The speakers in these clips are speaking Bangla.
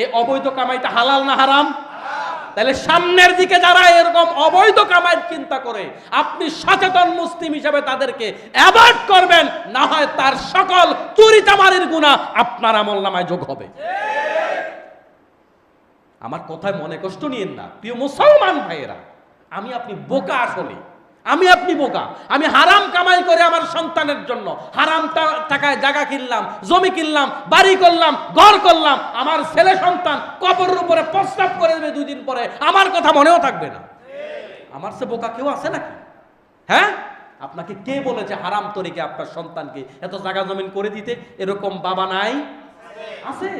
এই অবৈধ কামাইটা হালাল না হারাম? তাহলে সামনের দিকে যারা এরকম অবৈধ কামাই চিন্তা করে, আপনি সচেতন মুসলিম হিসেবে তাদেরকে অ্যাভয়েড করবেন, না হয় তার সকল চুরি চামারির গুণা আপনার আমল নামায় যোগ হবে। আমার কথায় মনে কষ্ট নিয়েন না। প্রিয় মুসলমান ভাইয়েরা, আমি আপনি বোকা আসলে আমি আপনি বোকা। আমি হারাম কামাই করে আমার সন্তানের জন্য হারাম টাকায় জায়গা কিনলাম, জমি কিনলাম, বাড়ি করলাম, ঘর করলাম, আমার ছেলে সন্তান কবরের উপরে প্রস্তাব করে দেবে দুই দিন পরে, আমার কথা মনেও থাকবে না। আমার সে বোকা কেউ আছে নাকি? হ্যাঁ? আপনাকে কে বলেছে হারাম তরিকে আপনার সন্তানকে এত জায়গা জমিন করে দিতে? এরকম বাবা নাই? আছে।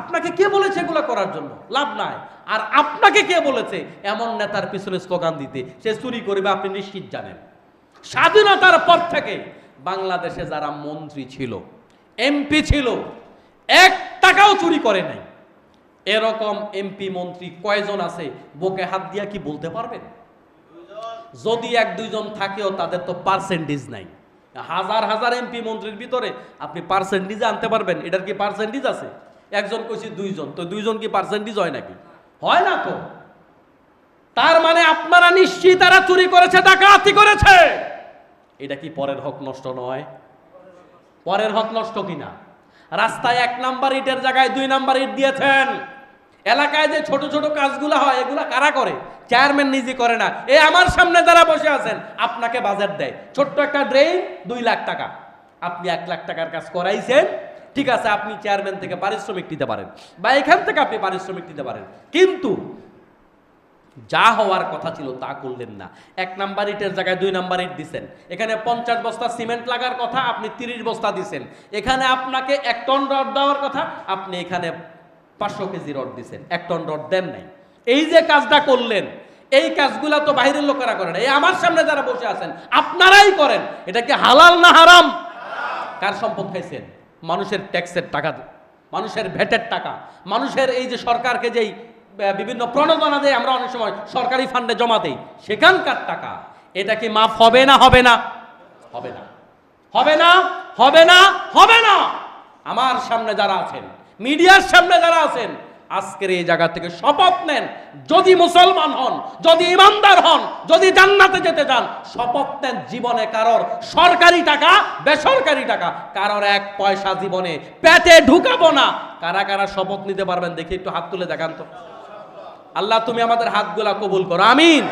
আপনাকে কে বলেছে এগুলো করার জন্য? লাভ নাই। আর আপনাকে কে বলেছে? এমন নেতার পিছনে স্লোগান দিতে। সে চুরি করবে, আপনি নিশ্চিত জানেন। স্বাধীনতার পর থেকে বাংলাদেশে যারা মন্ত্রী ছিল, এমপি ছিল, এক টাকাও চুরি করে নাই। এরকম এমপি, মন্ত্রী কয়জন আছে? বুকে হাত দিয়া কি বলতে পারবেন? যদি এক, দুইজন থাকেও তাদের তো পার্সেন্টেজ নাই। হাজার হাজার এমপি, মন্ত্রীর ভিতরে আপনি পার্সেন্টেজ আনতে পারবেন। এটার কি পার্সেন্টেজ আছে? একজন কইছি দুইজন, তো দুইজন কি পার্সেন্টেজ হয় নাকি? হয় না তো। তার মানে আপনারা নিশ্চিত তারা চুরি করেছে, ডাকাতি করেছে। এটা কি পরের হক নষ্ট নয়? পরের হক নষ্ট কিনা? রাস্তায় এক নাম্বার ইটের জায়গায় দুই নাম্বার ইট দিয়েছেন। এলাকায় যে ছোট ছোট কাজগুলো হয়, এগুলো কারা করে? চেয়ারম্যান নিজে করে না। এ আমার সামনে যারা বসে আছেন, আপনাকে বাজেট দেয়। ছোট্ট একটা ড্রেন দুই লাখ টাকা। আপনি এক লাখ টাকার কাজ করাইছেন ঠিক আছে, আপনি চেয়ারম্যান থেকে পারিশ্রমিক দিতে পারেন। বা এখান থেকে আপনি পারিশ্রমিক দিতে পারেন। কিন্তু যা হওয়ার কথা ছিল তা করলেন না। এক নাম্বার ইটের জায়গায় দুই নাম্বার ইট দিছেন। এখানে পঞ্চাশ বস্তা সিমেন্ট লাগার কথা, আপনি তিরিশ বস্তা দিছেন। এখানে আপনাকে এক টন রড দেওয়ার কথা, আপনি এখানে পাঁচশো কেজি রড দিছেন। এক টন রড দেন নাই। এই যে কাজটা করলেন, এই কাজগুলা তো বাইরের লোকেরা করে না। এই আমার সামনে যারা বসে আছেন, আপনারাই করেন। এটা কি হালাল না হারাম? কার সম্পদ খাইছেন? মানুষের ট্যাক্সের টাকা মানুষের ভেটের টাকা, মানুষের এই যে সরকারকে যেই বিভিন্ন প্রণোদনা দেয়, আমরা অনেক সময় সরকারি ফান্ডে জমা দেই, সেখানকার টাকা, এটা কি মাফ হবে না হবে না? হবে না। হবে না হবে না হবে না! আমার সামনে যারা আছেন, মিডিয়ার সামনে যারা আছেন আজকের এই জায়গা থেকে শপথ নেন। যদি মুসলমান হন, যদি ইমানদার হন, যদি জান্নাতে যেতে চান, শপথ নেন জীবনে কারোর সরকারি টাকা, বেসরকারি টাকা। কারোর এক পয়সা জীবনে পেটে ঢুকাবো না। কারা কারা শপথ নিতে পারবেন, দেখি একটু হাত তুলে দেখান তো। আল্লাহ, তুমি আমাদের হাতগুলা কবুল করো। আমিন।